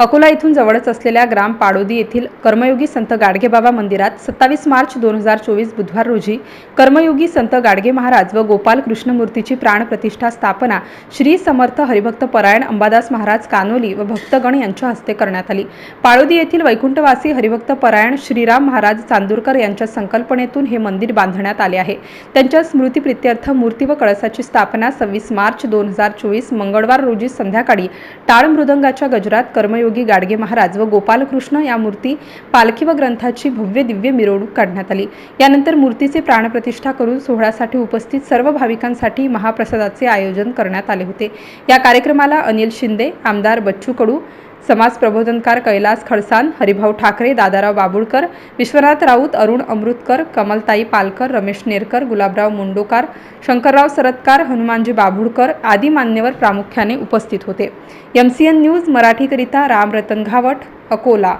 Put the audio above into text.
अकोला येथून जवळच असलेल्या ग्राम पाडोदी येथील कर्मयोगी संत गाडगेबाबा मंदिरात सत्तावीस मार्च दोन हजार चोवीस बुधवार रोजी कर्मयोगी संत गाडगे महाराज व गोपाल कृष्णमूर्तीची प्राणप्रतिष्ठा स्थापना श्री समर्थ हरिभक्त परायण अंबादास महाराज कानोली व भक्तगण यांच्या हस्ते करण्यात आली. पाळोदी येथील वैकुंठवासी हरिभक्त परायण श्रीराम महाराज चांदूरकर यांच्या संकल्पनेतून हे मंदिर बांधण्यात आले आहे. त्यांच्या स्मृतीप्रित्यर्थ मूर्ती व कळसाची स्थापना सव्वीस मार्च दोन हजार चोवीस मंगळवार रोजी संध्याकाळी टाळ मृदंगाच्या गजरात कर्मयोगी गाडगे महाराज व गोपालकृष्ण या मूर्ती पालखी व ग्रंथाची भव्य दिव्य मिरवणूक काढण्यात आली. यानंतर मूर्तीचे प्राणप्रतिष्ठा करून सोहळ्यासाठी उपस्थित सर्व भाविकांसाठी महाप्रसादाचे आयोजन करण्यात आले होते. या कार्यक्रमाला अनिल शिंदे आमदार बच्चू कडू समाज प्रबोधनकार कैलास खडसान हरिभाऊ ठाकरे दादाराव बाबुळकर विश्वनाथ राऊत अरुण अमृतकर कमलताई पालकर रमेश नेरकर गुलाबराव मुंडोकार शंकरराव सरतकार हनुमानजी बाभुळकर आदी मान्यवर प्रामुख्याने उपस्थित होते. एम सी एन न्यूज मराठीकरिता राम रतन घावट अकोला.